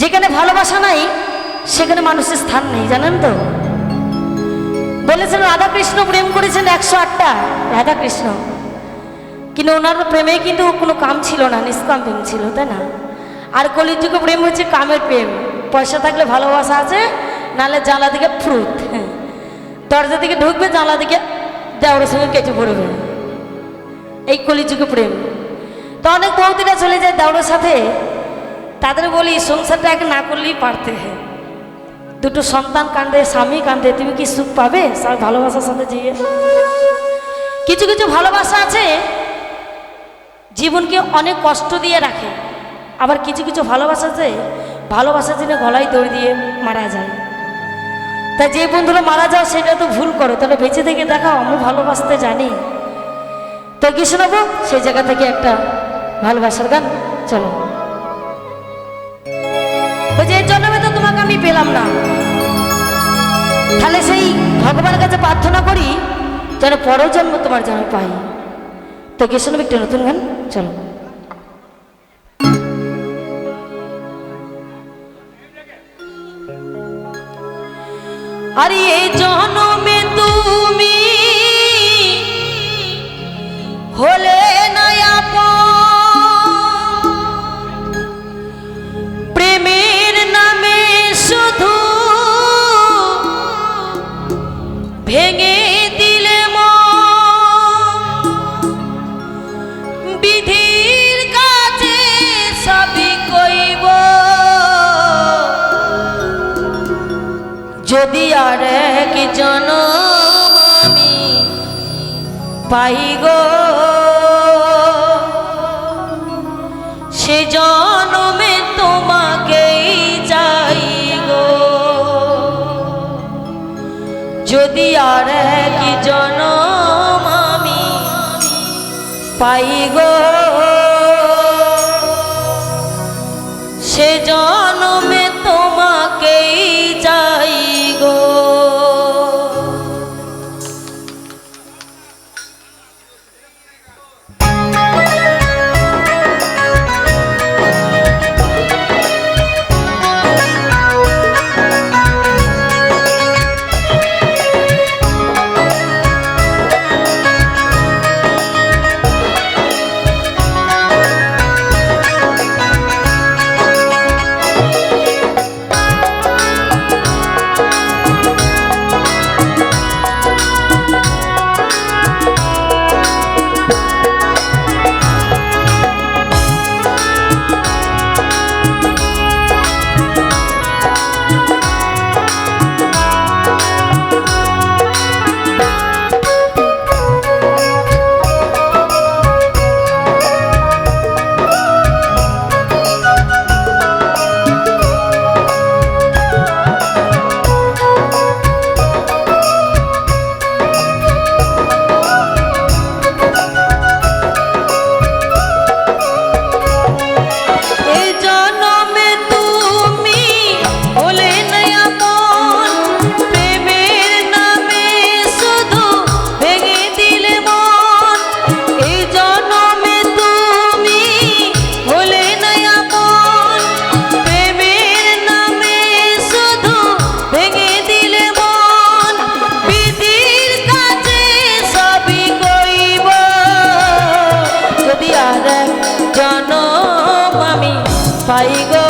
যেখানে ভালোবাসা নাই, সেখানে মানুষের স্থান নেই, জানেন তো? বলেছেন, রাধাকৃষ্ণ প্রেম করেছেন একশো আটটা। রাধাকৃষ্ণ। কিন্তু ওনার প্রেমে কিন্তু কোনো কাম ছিল না, নিষ্কাম প্রেম ছিল, তাই না? আর কলিযুগে প্রেম হচ্ছে কামের প্রেম। পয়সা থাকলে ভালোবাসা আছে, নাহলে জানলা দিকে ফ্রুত। দরজা দিকে ঢুকবে জানলা দিকে দেওয়ার সঙ্গে কেটে পড়বে। এই কলিযুগে প্রেম। তো অনেক বৌদিরা চলে যায় দেওয়ার সাথে। তাদের বলি, সংসারটা এক না করলেই পারতে হ্যাঁ দুটো সন্তান কান্দে, স্বামী কান্দে, তুমি কি সুখ পাবে? সব ভালোবাসার সাথে যেয়ে কিছু কিছু ভালোবাসা আছে, জীবনকে অনেক কষ্ট দিয়ে রাখে। আবার কিছু কিছু ভালোবাসা আছে, ভালোবাসার জন্য গলায় দড়ি দিয়ে মারা যায়। তা যে বন্ধুরা মারা যাও, সেটা তো ভুল করো। তাহলে বেঁচে থেকে দেখাও, আমি ভালোবাসতে জানি। তো কি সেই জায়গা থেকে একটা ভালোবাসার গান, চলো। পেলাম না। তাহলে সেই ভগবানের কাছে প্রার্থনা করি, যেন পরের জন্ম তোমার যেন পাই। তো কে শুনবে একটা নতুন গান, চলো। আরে এই জন্মে পাই গো। সে জনমে তোমাকেই যাই গো। যদি আর এক জনম আমি পাই গো। পাই গো।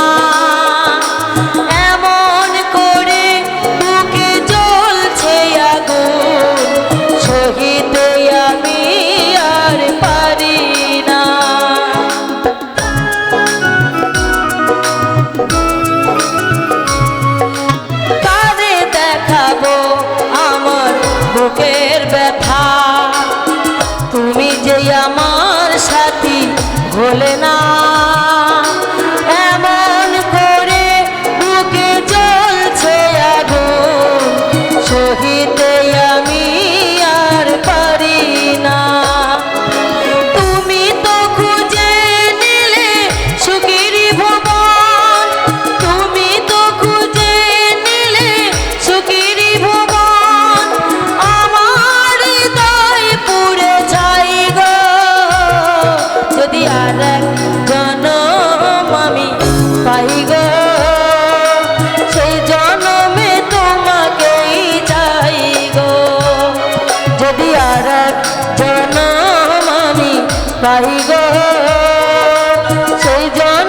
তাই গো। সেই যা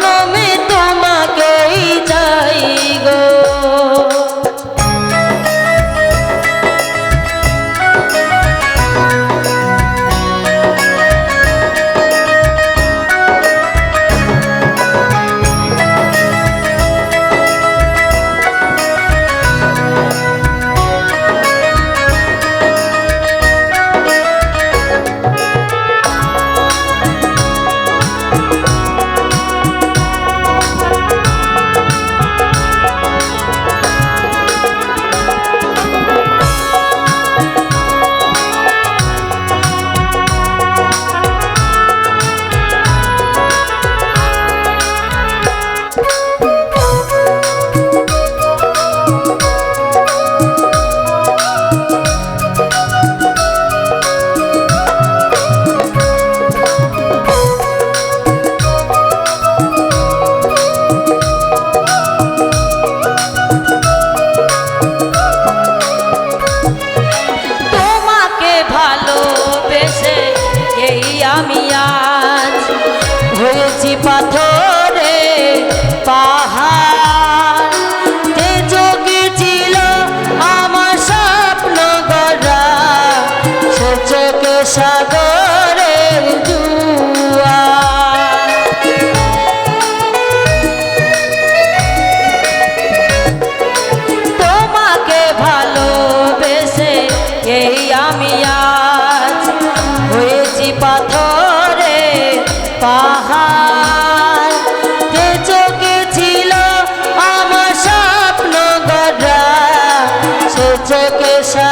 পাথর